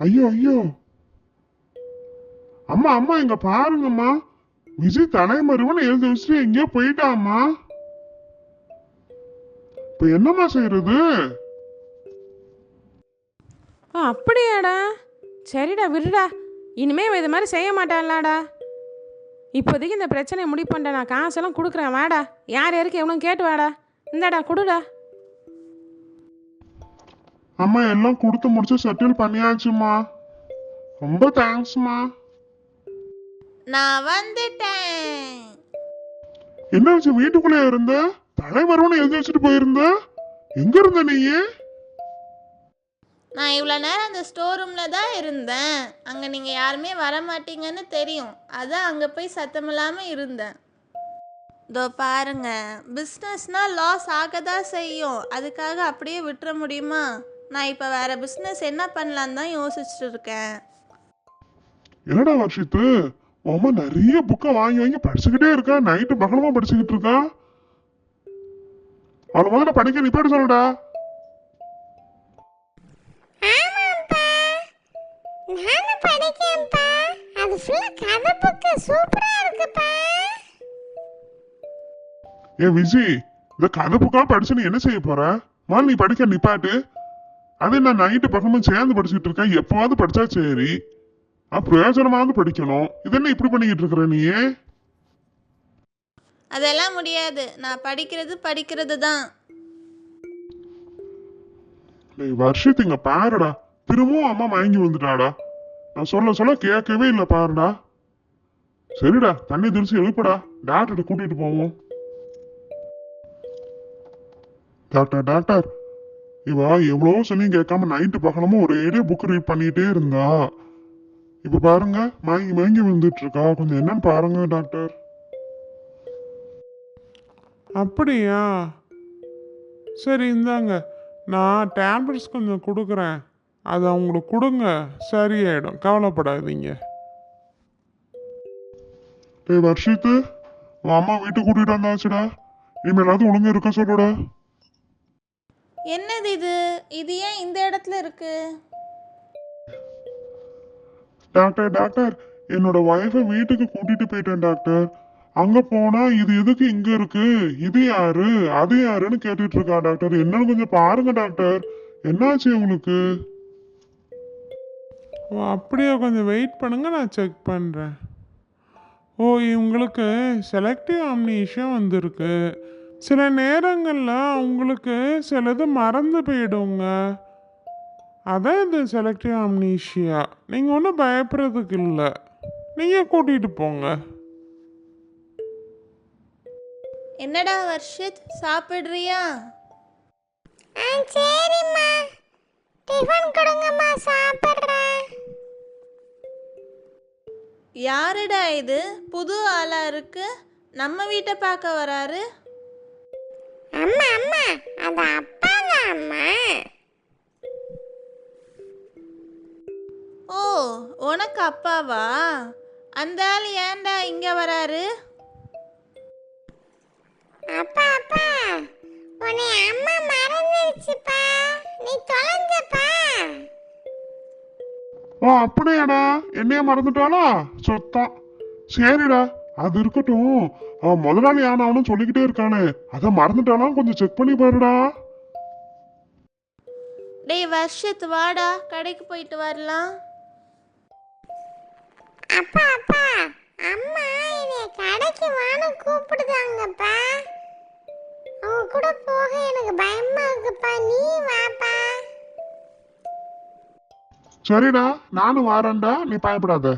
ஐயோ ஐயோ. அம்மா அம்மா இங்க பாருங்கம்மா. விஜய் தலைமருவன் எழுதி வச்சுட்டு எங்கேயோ போயிட்டாம்மா. இப்ப என்னம்மா செய்யறது ஆ அப்படியாடா. சரிடா விடுடா. இனிமே இவன் இது மாதிரி செய்ய மாட்டான்லாடா. இப்போதைக்கு இந்த பிரச்சனையை முடிவு பண்ணிட்டேன் நான் காசெல்லாம் கொடுக்குறேன். வாடா. யார் யாருக்கு எவ்வளோ கேட்டு வாடா. இந்தாடா கொடுடா. அம்மா எல்லாம் கொடுத்து முடிச்சு செட்டில் பண்ணியாச்சுமா ரொம்ப தேங்க்ஸ்மா நான் வந்துட்டேன். என்ன வச்சு வீட்டுக்குள்ளே இருந்த? தலைமறைவன் எழுதி வச்சுட்டு போயிருந்த? எங்க இருந்த நீ நான் இவ்வளோ நேரம் அந்த ஸ்டோர் ரூமில் தான் இருந்தேன். அங்கே நீங்கள் யாருமே வர மாட்டீங்கன்னு தெரியும். அதான் அங்கே போய் சத்தம் இல்லாமல் இருந்தேன். இதோ பாருங்க பிஸ்னஸ்னால் லாஸ் ஆக தான் செய்யும். அதுக்காக அப்படியே விட்டுற முடியுமா? நான் இப்போ வேறு பிஸ்னஸ் என்ன பண்ணலான்னு தான் யோசிச்சுட்டு இருக்கேன். என்னடா வர்ஷித்து அம்மா நிறைய புக்கை வாங்கி வாங்கி படிச்சுக்கிட்டே இருக்கா? நைட்டு பகலமா படிச்சுக்கிட்டு இருக்கா? அவனை முதல்ல படிக்க நிப்பாட்டு சொல்லுடா. நானும் படிக்கேன்ப்பா. அது ஃபுல்லா கதை புக்கு சூப்பரா இருக்குப்பா. ஏ விஜய் இந்த கதை புக்கா படிச்சு நீ என்ன செய்ய போற? முதல்ல நீ படிக்க நிப்பாட்டு. அதே நான் நைட்டு பக்கமா சேர்ந்து படிச்சுக்கிட்டு இருக்கேன். எப்பவாவது படிச்சா சரி. பிரயோஜனமாவது படிக்கணும். இது என்ன இப்படி பண்ணிக்கிட்டு இருக்கிற நீ? அதெல்லாம் முடியாது. நான் படிக்கிறது படிக்கிறது தான். டேய் வர்ஷித் இங்க பாருடா. திரும்பவும் அம்மா மயங்கி வந்துட்டாடா நான் சொல்ல சொல்ல கேட்கவே இல்லை பாருடா. சரிடா தண்ணி தெளிச்சு எழுப்புடா. டாக்டர்கிட்ட கூட்டிட்டு போவோம். Doctor doctor. இவ எவ்வளவோ சொல்லி கேட்காம நைட்டு பகலமும் ஒரேடியே புக் ரீட் பண்ணிட்டே இருந்தா. இப்ப பாருங்க மயங்கி மயங்கி வந்துட்டு இருக்கா கொஞ்சம் என்னன்னு பாருங்க டாக்டர் அப்படியா? சரி இந்தாங்க. நான் டேப்லெட்ஸ் கொஞ்சம் கொடுக்குறேன். அதை அவங்களுக்கு கொடுங்க. சரியாயிடும். கவலைப்படாதீங்க. டேய் வர்ஷித்து அம்மா வீட்டுக்கு கூட்டிட்டு வந்தாச்சுடா. இனிமேலாவது ஒழுங்கா இருக்க சொல்லுடா. என்னது இது? இது ஏன் இந்த இடத்துல இருக்கு? டாக்டர் டாக்டர் என்னோட ஒய்ஃபை வீட்டுக்கு கூட்டிட்டு போயிட்டேன் டாக்டர். அங்க போனா இது எதுக்கு இங்க இருக்கு? இது யாரு? அது யாருன்னு கேட்டுட்டு இருக்கா டாக்டர். என்னன்னு கொஞ்சம் பாருங்க டாக்டர். என்னாச்சு உங்களுக்கு? ஓ அப்படியே கொஞ்சம் வெயிட் பண்ணுங்க நான் செக் பண்ணுறேன் ஓ இவங்களுக்கு செலக்டிவ் அம்னீஷியா வந்திருக்கு. சில நேரங்களில் அவங்களுக்கு சிலது மறந்து போயிடுங்க. அதான் இது செலக்டிவ் அம்னீஷியா நீங்கள் ஒன்றும் பயப்படுறதுக்கு இல்லை. நீங்கள் கூட்டிகிட்டு போங்க. என்னடா வர்ஷித் சாப்பிடுறியா? ஆ சரிம்மா. டிஃபன் கொடுங்கம்மா சாப்பிட்றேன். யாருடா இது? புது ஆளா இருக்கு? நம்ம வீட்டை பார்க்க வராரு? அது அப்பா தான் அம்மா ஓ உனக்கு அப்பாவா? அந்த ஆள் ஏன்டா இங்க வராரு? அப்பா அப்பா உன்னை அம்மா மறந்துடுச்சுப்பா நீ தொலைஞ்சப்பா. ஓ அப்படியாடா. என்னைய மறந்துட்டாளா? சொத்தான். சரிடா. அது இருக்கட்டும். அவன் முதலாளி ஆனவனும் சொல்லிக்கிட்டே இருக்கானே. அதை மறந்துட்டானா கொஞ்சம் செக் பண்ணி பாருடா. டேய் வர்ஷித் வாடா. கடைக்கு போயிட்டு வரலாம். அப்பா அப்பா. அம்மா என்னைய கடைக்கு வான்னு கூப்பிடுதாங்கப்பா. அவங்க கூட போக எனக்கு பயமா இருக்குப்பா. நீ வாப்பா. சரிடா நானும் வாரேன்டா. நீ பயப்படாத.